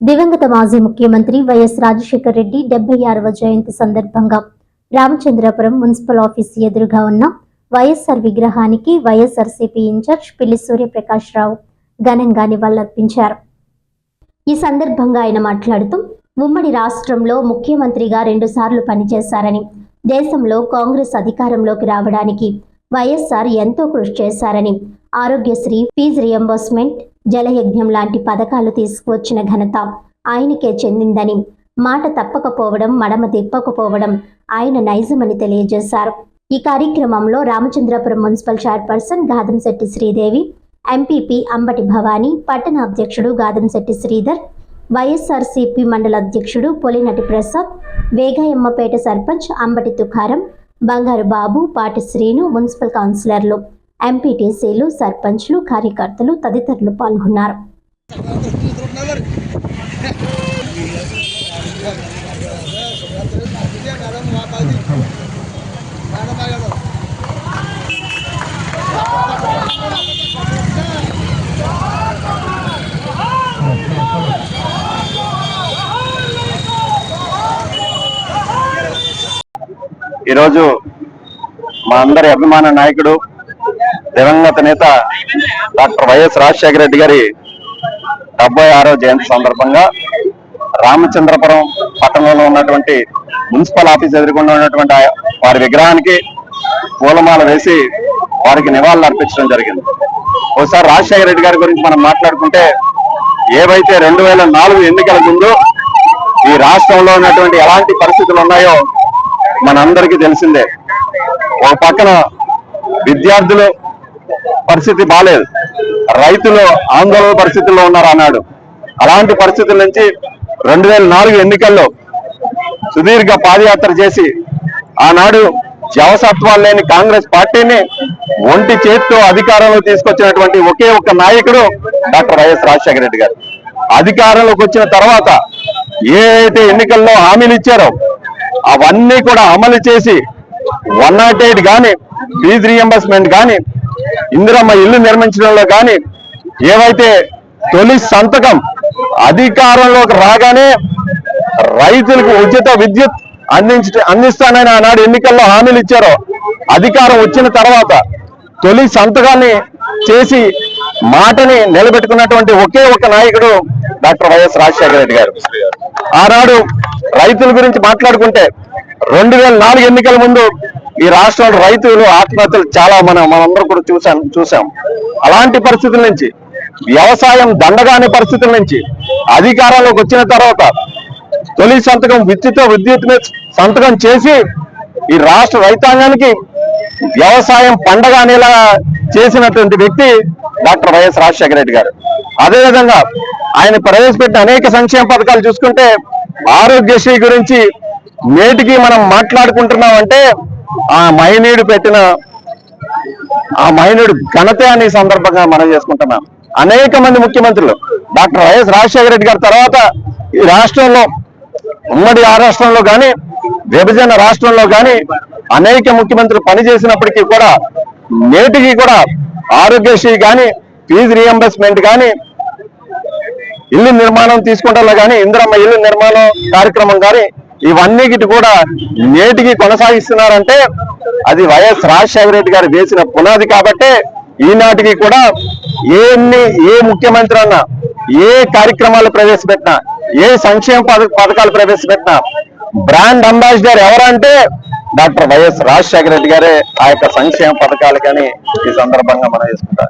దివంగత మాజీ ముఖ్యమంత్రి వైఎస్ రాజశేఖర రెడ్డి డెబ్బై ఆరవ జయంతి సందర్భంగా రామచంద్రపురం మున్సిపల్ ఆఫీస్ ఎదురుగా ఉన్న వైఎస్ఆర్ విగ్రహానికి వైఎస్ఆర్సీపీ ఇన్ఛార్జ్ పిల్లి సూర్యప్రకాష్ రావు ఘనంగా నివాళులర్పించారు. ఈ సందర్భంగా ఆయన మాట్లాడుతూ ఉమ్మడి రాష్ట్రంలో ముఖ్యమంత్రిగా రెండుసార్లు పనిచేశారని దేశంలో కాంగ్రెస్ అధికారంలోకి రావడానికి వైఎస్ఆర్ ఎంతో కృషి చేశారని ఆరోగ్యశ్రీ ఫీజు రియంబర్స్మెంట్ జలయజ్ఞం లాంటి పథకాలు తీసుకువచ్చిన ఘనత ఆయనకే చెందిందని. మాట తప్పకపోవడం మడమ తిప్పకపోవడం ఆయన నైజమని తెలియజేశారు. ఈ కార్యక్రమంలో Ramachandrapuram municipal chairperson Gadamsetti Sridevi MPP Ambati Bhavani పట్టణ అధ్యక్షుడు గాదంశెట్టి శ్రీధర్ వైఎస్ఆర్సీపీ మండల అధ్యక్షుడు పొలినటి ప్రసాద్ వేగాయమ్మపేట సర్పంచ్ అంబటి తుకారం బంగారు బాబు పాటి శ్రీను మున్సిపల్ కౌన్సిలర్లు. ఎంపీటీసీలు సర్పంచ్లు కార్యకర్తలు తదితరులు పాల్గొన్నారు. ఈరోజు మా అందరి అభిమాన నాయకుడు దివంగత నేత డాక్టర్ వైఎస్ రాజశేఖర రెడ్డి గారి డెబ్బై ఆరో జయంతి సందర్భంగా రామచంద్రపురం పట్టణంలో ఉన్నటువంటి మున్సిపల్ ఆఫీస్ ఎదుర్కొండ ఉన్నటువంటి వారి విగ్రహానికి పూలమాల వేసి వారికి నివాళులు అర్పించడం జరిగింది. ఒకసారి రాజశేఖర రెడ్డి గారి గురించి మనం మాట్లాడుకుంటే ఏవైతే రెండు వేల నాలుగు ఎన్నికల ముందు ఈ రాష్ట్రంలో ఉన్నటువంటి ఎలాంటి పరిస్థితులు ఉన్నాయో మనందరికీ తెలిసిందే. ఒక పక్కన విద్యార్థులు పరిస్థితి బాలేదు. రైతులు ఆందోళన పరిస్థితుల్లో ఉన్నారు అన్నాడు. అలాంటి పరిస్థితుల నుంచి రెండు వేల నాలుగు ఎన్నికల్లో సుదీర్ఘ పాదయాత్ర చేసి ఆనాడు జవసత్వాలు లేని కాంగ్రెస్ పార్టీని ఒంటి చేత్తో అధికారంలో తీసుకొచ్చినటువంటి ఒకే ఒక్క నాయకుడు డాక్టర్ వైఎస్ రాజశేఖర రెడ్డి గారు. అధికారంలోకి వచ్చిన తర్వాత ఏ అయితే ఎన్నికల్లో హామీలు ఇచ్చారో అవన్నీ కూడా అమలు చేసి వన్ నాట్ ఎయిట్ కానీ ఫీజు రియంబర్స్మెంట్ కానీ ఇందిరమ్మ ఇల్లు నిర్మించడంలో కానీ ఏవైతే తొలి సంతకం అధికారంలోకి రాగానే రైతులకు ఉచిత విద్యుత్ అందించ అందిస్తానని ఆనాడు ఎన్నికల్లో హామీలు ఇచ్చారో. అధికారం వచ్చిన తర్వాత తొలి సంతకాన్ని చేసి మాటని నిలబెట్టుకున్నటువంటి ఒకే ఒక నాయకుడు డాక్టర్ వైఎస్ రాజశేఖర రెడ్డి గారు. ఆనాడు రైతుల గురించి మాట్లాడుకుంటే రెండు వేల ఎన్నికల ముందు ఈ రాష్ట్రంలో రైతులు ఆత్మహత్యలు చాలా మనం మనందరం కూడా చూసాం చూసాం అలాంటి పరిస్థితుల నుంచి వ్యవసాయం దండగాని పరిస్థితుల నుంచి అధికారంలోకి వచ్చిన తర్వాత తొలి సంతకం విద్యుత్ విద్యుత్ మీద సంతకం చేసి ఈ రాష్ట్ర రైతాంగానికి వ్యవసాయం పండగ అనేలా చేసినటువంటి వ్యక్తి డాక్టర్ వైఎస్ రాజశేఖర రెడ్డి గారు. అదేవిధంగా ఆయన ప్రవేశపెట్టిన అనేక సంక్షేమ పథకాలు చూసుకుంటే ఆరోగ్యశ్రీ గురించి నేటికి మనం మాట్లాడుకుంటున్నాం అంటే ఆ మహనీయుడు పెట్టిన ఆ మహనీయుడు ఘనత అనే సందర్భంగా మనం చేసుకుంటున్నాం. అనేక మంది ముఖ్యమంత్రులు డాక్టర్ వైఎస్ రాజశేఖర రెడ్డి గారి తర్వాత ఈ రాష్ట్రంలో ఉమ్మడి ఆ రాష్ట్రంలో కానీ విభజన రాష్ట్రంలో కానీ అనేక ముఖ్యమంత్రులు పనిచేసినప్పటికీ కూడా నేటికి కూడా ఆరోగ్యశ్రీ కానీ ఫీజు రియంబర్స్మెంట్ కానీ ఇల్లు నిర్మాణం తీసుకుంటాలో కానీ ఇందిరమ్మ ఇల్లు నిర్మాణం కార్యక్రమం కానీ ఇవన్నీ కూడా నేటికి కొనసాగిస్తున్నారంటే అది వైఎస్ రాజశేఖర రెడ్డి గారు వేసిన పునాది కాబట్టే ఈనాటికి కూడా ఎన్ని ఏ ముఖ్యమంత్రి అన్నా ఏ కార్యక్రమాలు ప్రవేశపెట్టినా ఏ సంక్షేమ పథకాలు ప్రవేశపెట్టినా బ్రాండ్ అంబాసిడర్ ఎవరంటే డాక్టర్ వైఎస్ రాజశేఖర రెడ్డి గారే ఆ యొక్క సంక్షేమ పథకాలకని ఈ సందర్భంగా మనం వేసుకుంటాం.